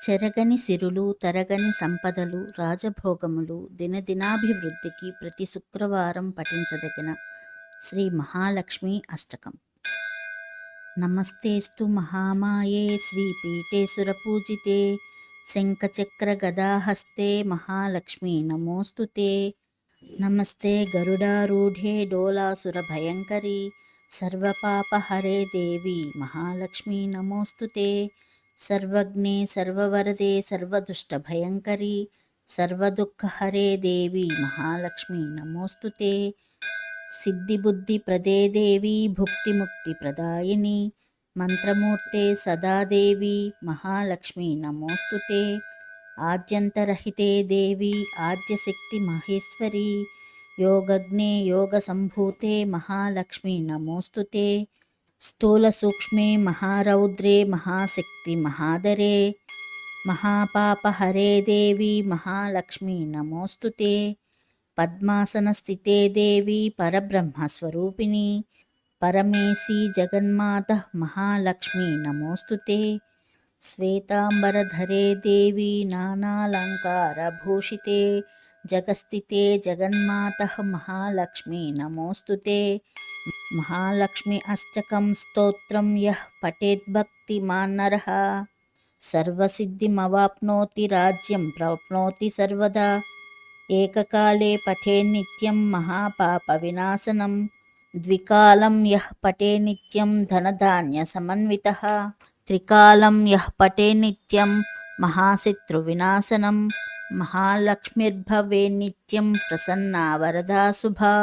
చెరగని సిరులు తరగని సంపదలు రాజభోగములు దినదినాభివృద్ధికి ప్రతి శుక్రవారం పఠించదగిన శ్రీ మహాలక్ష్మి అష్టకం. నమస్తేస్తు మహామాయే శ్రీపీఠే పూజితే శంఖచక్ర గదాహస్తే మహాలక్ష్మి నమోస్తుతే. నమస్తే గరుడారూఢే డోలాసుర భయంకరి సర్వపాపహరే దేవి మహాలక్ష్మి నమోస్తుతే. సర్వజ్ఞే సర్వవరదే సర్వదుష్ట భయంకరి సర్వదుఃఖహరే దేవి మహాలక్ష్మి నమోస్తుతే. సిద్ధిబుద్ధి ప్రదే దేవి భుక్తిముక్తి ప్రదాయిని మంత్రమూర్తే సదాదేవి మహాలక్ష్మి నమోస్తుతే. ఆద్యంతరహితే దేవి ఆద్యశక్తి మహేశ్వరి యోగజ్ఞే యోగసంభూతే మహాలక్ష్మి నమోస్తుతే. స్థూల సూక్ష్మే మహారౌద్రే మహాశక్తి మహాదరే మహాపాపహరే దేవి మహాలక్ష్మి నమోస్తుతే పద్మాసనస్థితే దేవి పరబ్రహ్మస్వరూపిణి పరమేశీ జగన్మాత మహాలక్ష్మి నమోస్తుతే శ్వేతాంబరధరే దేవి నానాలంకారభూషితే జగస్థితే జగన్మాత మహాలక్ష్మి నమోస్తుతే మహాలక్ష్మి అష్టకం స్తోత్రం యః పఠేద్భక్తిమాన్నరః సర్వసిద్ధిమవాప్నోతి రాజ్యం ప్రాప్నోతి సర్వదా. ఏకకాలే పఠే నిత్యం మహాపాప వినాశనం. ద్వికాలం యః పఠే నిత్యం ధనధాన్య సమన్విత. త్రికాలం యః పఠే నిత్యం మహాశత్రు వినాశనం. మహాలక్ష్మిర్భవే నిత్యం ప్రసన్నా వరదా శుభా